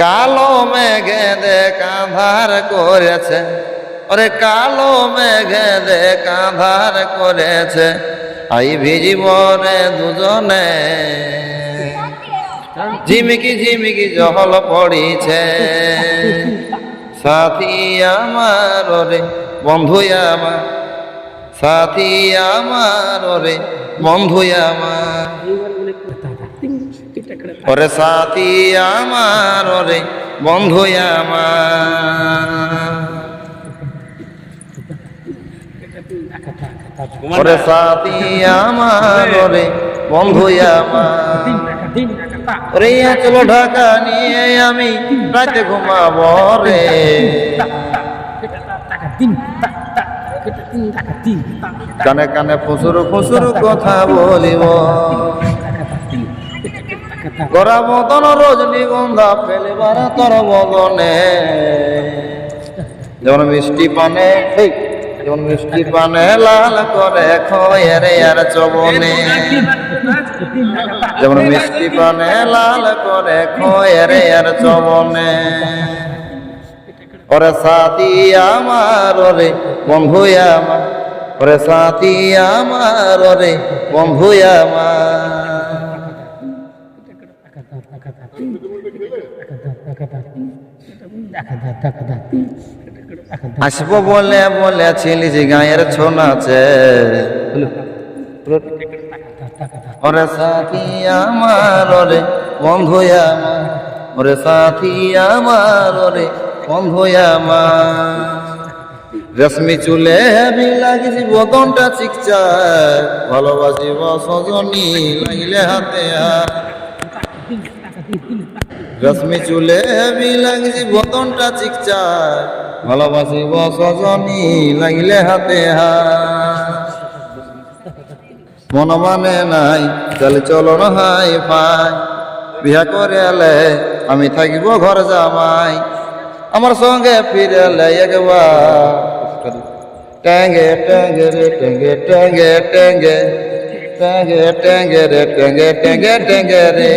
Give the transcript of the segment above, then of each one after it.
কালো মেঘে দে কাঁধার করেছে। ওরে কালো মেঘে দে কাঁধার করেছে। আই ভিজিব রে দুজনে। ঝিমিকি ঝিমিকি জহল পড়িছে। সাথী আমার রে বন্ধু আমার। সাথী আমার রে বন্ধু আমার। ওরে সাথী আমার, ওরে বন্ধু আমার। ওরে সাথী আমার, ওরে বন্ধু আমার। ঢাকা নিয়ে আমি রাতে ঘুমাবো রে। কানে কানে ফুসুর ফুসুর কথা বলিব। গড়া মতন রজনীগন্ধা ফেলিবার তোর বদনে যেমন মিষ্টি পানে এই, যেমন মিষ্টি পানে লাল করে খয়ের আর চবনে যেমন মিষ্টি পানে লাল করে খয়ের আর চবনে ওরে সাথী আমার ওরে বন্ধু আমার ওরে সাথী আমার ওরে বন্ধু আমার। আসব বলে বলেছিলি যে গায়ের ছো নাচে ওরে সাথী আমার, ওরে বন্ধু আমার, ওরে সাথী আমার, ওরে বন্ধু আমার। রেশমি চুলে হেবি লাগিছি, বদনটা চিকচার ভালোবাসিব সজনী লাগিলে হাতে হাত। রশ্মি চুলে লাগিছি বদনটা চিকচার ভালোবাসিব সজনী লাগিলে হাতে মন মানে নাই চলে চলন হাই ফাই বিয়া করে এলে আমি থাকিব ঘর জামাই। আমার সঙ্গে ফিরে এলে একবার। ট্যাঙ্গে ট্যাঙ্গে রে, ট্যাঙ্গে ট্যাঙ্গে ট্যাঙ্গে। ট্যাঙ্গে ট্যাঙ্গে রে, ট্যাঙ্গে ট্যাঙ্গে ট্যাঙ্গে রে।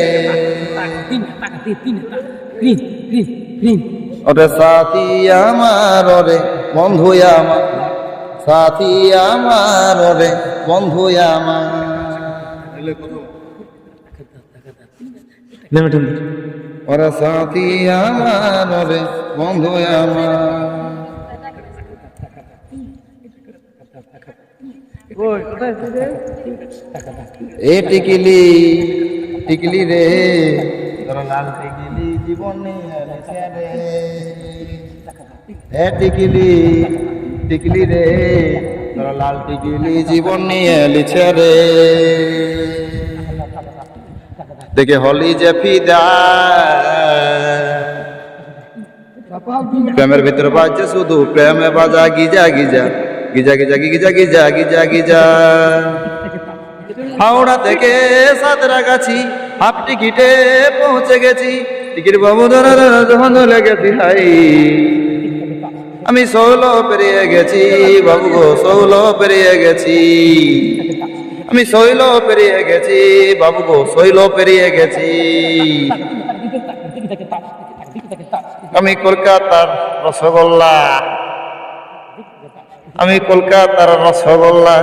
ওরে সাথী আমার ওরে বন্ধু আমার। সাথী আমার ওরে বন্ধু আমার। ওরে সাথী আমার ওরে বন্ধু আমার। এ টিকিলি টিকলি রে। তোর লাল টিকিলি জীবনে রে? এ টিকিলি টিকলি রে। তোর লাল টিকিলি জীবন নিয়ে লিছে রে? দেখে হলি যে ফিদা। প্রেমের ভিতর বাজছে শুধু প্রেমে বাজা গিজা গিজা। গিজা গিজা গিজা গিজা গিজা গিজা হাওড়া থেকে সাঁতরাগাছি হাফ টিকিটে পৌঁছে গেছি। টিকিট বাবু যখন লেগেছি হাই। আমি সৌলো পেরিয়ে গেছি, বাবু গো সৌলো পেরিয়ে গেছি। আমি শৈল পেরিয়ে গেছি, বাবু গো শৈল পেরিয়ে গেছি। আমি কলকাতার রসগোল্লা। আমি কলকাতার রসগোল্লা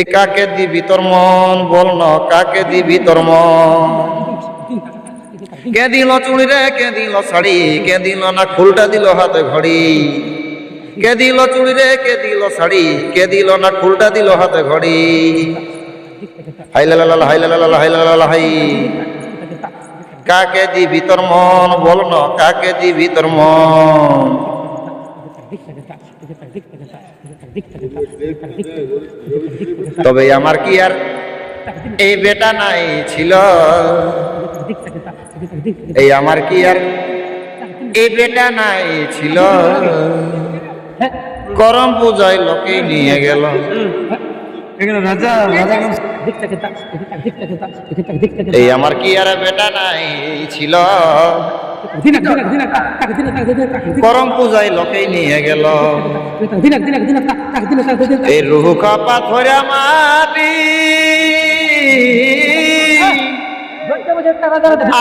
এ কাকে দিবি তোর মন? বল না কাকে দিবি তোর মন? কে দিল চুড়ি রে? কে দিল শাড়ি? কে দিল না খুলটা দিল হাতে ঘড়ি? কে দিল চুড়ি রে? কে দিল শাড়ি? কে দিল না খুলটা দিল হাতে ঘড়ি? হাই লা লা লা লা, হাই লা লা লা লা, হাই লা লা লা লা, হাই। কাকে দিবি তোর মন? বল না কাকে দিবি তোর মন? তবে আমার কি আর এই বেটা নাই ছিল? এই আমার কি আর এই বেটা নাই ছিল? করম পূজায় লোকে নিয়ে গেল। এই আমার কি আর বেটা নাই ছিল? করম পূজায় লোকে নিয়ে গেল। এই রুহু কাপা ধরে মাটি।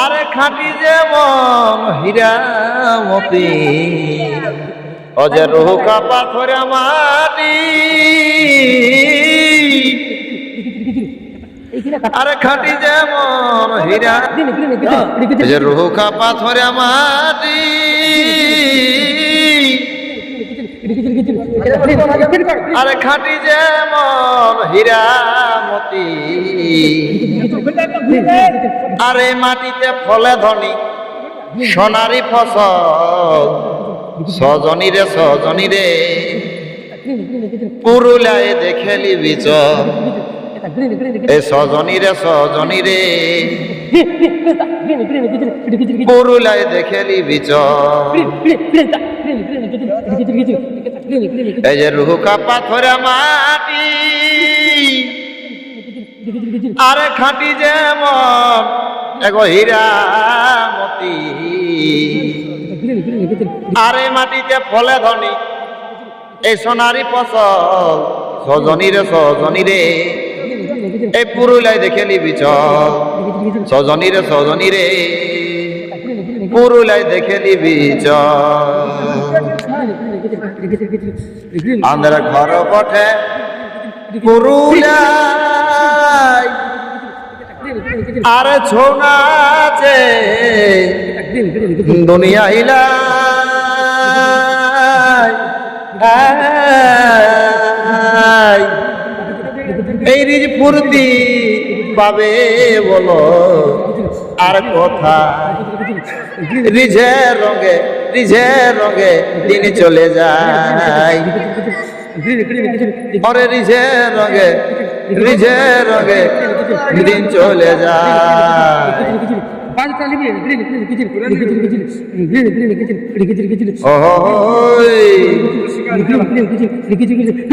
আরে খাটি যেমন হীরামতি। অজর রোহকা পাথরে মাটি। আরে খাটি যেমন হীরা। যে রোহকা পাথরে মাটি আরে খাটি যেমন হীরামতি আরে মাটিতে ফলে ধনী সোনারি ফসল সজনী রে সজনী রে। পুরুলায় দেখেলি বিচ এ সজনী রে সজনী রে পুরুলায় দেখেলি বিচ এই যে রুহুকা পাথরে মাটি আরে খাটি যেমন এগো হীরামতি আরে মাটিতে ফলে ধনী এই সোনারি ফসল সজনী রে সজনী রে এই পুরুলাই দেখে নিবি চল। সজনী রে সজনী রে পুরুলাই দেখে নিবি চল। আমাদের ঘর পথে পুরুলাই আর দুনিয়া হিলাই এই পূর্তি পাবে বলো? আর কথা রিঝের রঙে রিঝের রঙে দিন চলে যায়। পরে রিঝের রঙে রিঝের রঙে দিন চলে যায়। ওই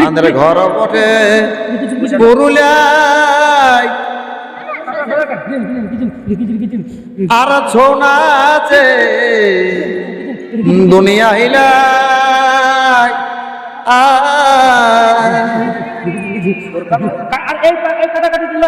আমাদের ঘর পটে পুরুলিয়ায় আর ছোনাছে দুনিয়া হিলাই আ আর এই এই কাটাকাটি দিল